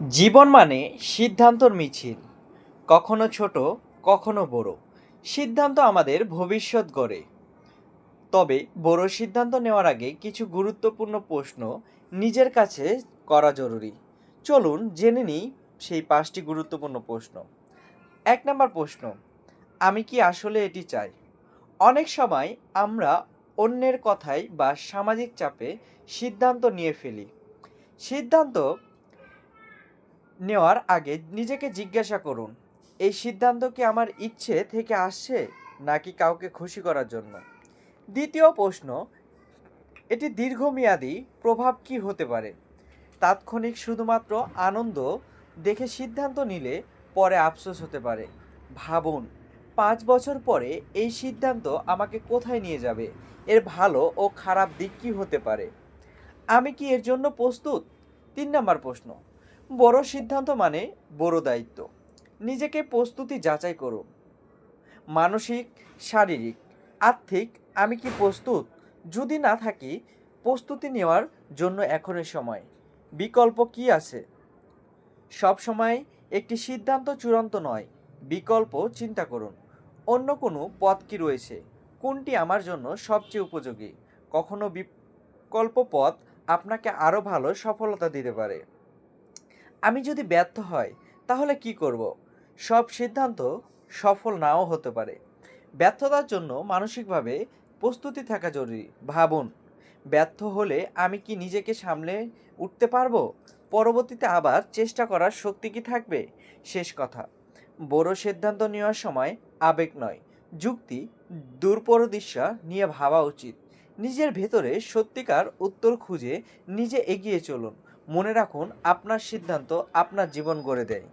জীবন মানে সিদ্ধান্তর মিছিল। কখনো ছোট, কখনো বড়। সিদ্ধান্ত আমাদের ভবিষ্যৎ গড়ে। তবে বড় সিদ্ধান্ত নেওয়ার আগে কিছু গুরুত্বপূর্ণ প্রশ্ন নিজের কাছে করা জরুরি। চলুন জেনে নিই সেই পাঁচটি গুরুত্বপূর্ণ প্রশ্ন। এক নম্বর প্রশ্ন, আমি কি আসলে এটি চাই? অনেক সময় আমরা অন্যের কথায় বা সামাজিক চাপে সিদ্ধান্ত নিয়ে ফেলি। সিদ্ধান্ত নেওয়ার আগে নিজেকে জিজ্ঞাসা করুন, এই সিদ্ধান্ত কি আমার ইচ্ছে থেকে আসছে নাকি কাউকে খুশি করার জন্য? দ্বিতীয় প্রশ্ন, এটি দীর্ঘমেয়াদী প্রভাব কি হতে পারে? তাৎক্ষণিক শুধুমাত্র আনন্দ দেখে সিদ্ধান্ত নিলে পরে আফসোস হতে পারে। ভাবুন, পাঁচ বছর পরে এই সিদ্ধান্ত আমাকে কোথায় নিয়ে যাবে? এর ভালো ও খারাপ দিক কী হতে পারে? আমি কি এর জন্য প্রস্তুত? তিন নম্বর প্রশ্ন বড় সিদ্ধান্ত মানে বড় দায়িত্ব। নিজেকে প্রস্তুতি যাচাই করুন মানসিক, শারীরিক, আর্থিক, আমি কি প্রস্তুত? যদি না থাকি, প্রস্তুতি নেওয়ার জন্য এখনই সময়। বিকল্প কি আছে? সব সময় একটি সিদ্ধান্ত চূড়ান্ত নয়, বিকল্প চিন্তা করুন। অন্য কোনো পথ কি রয়েছে? কোনটি আমার জন্য সবচেয়ে উপযোগী? কখনো বিকল্প পথ আপনাকে আরও ভালো সফলতা দিতে পারে। আমি যদি ব্যর্থ হয়, তাহলে কি করব? সব সিদ্ধান্ত সফল নাও হতে পারে। ব্যর্থতার জন্য মানসিকভাবে প্রস্তুতি থাকা জরুরি। ভাবুন, ব্যর্থ হলে আমি কি নিজেকে সামলে উঠতে পারব? পরবর্তীতে আবার চেষ্টা করার শক্তি কি থাকবে? শেষ কথা, বড় সিদ্ধান্ত নেওয়ার সময় আবেগ নয়, যুক্তি দূরপরদিশা নিয়ে ভাবা উচিত। নিজের ভেতরে সত্যিকার উত্তর খুঁজে নিজে এগিয়ে চলুন। মনে রাখুন আপনার সিদ্ধান্ত আপনার জীবন গড়ে দেয়।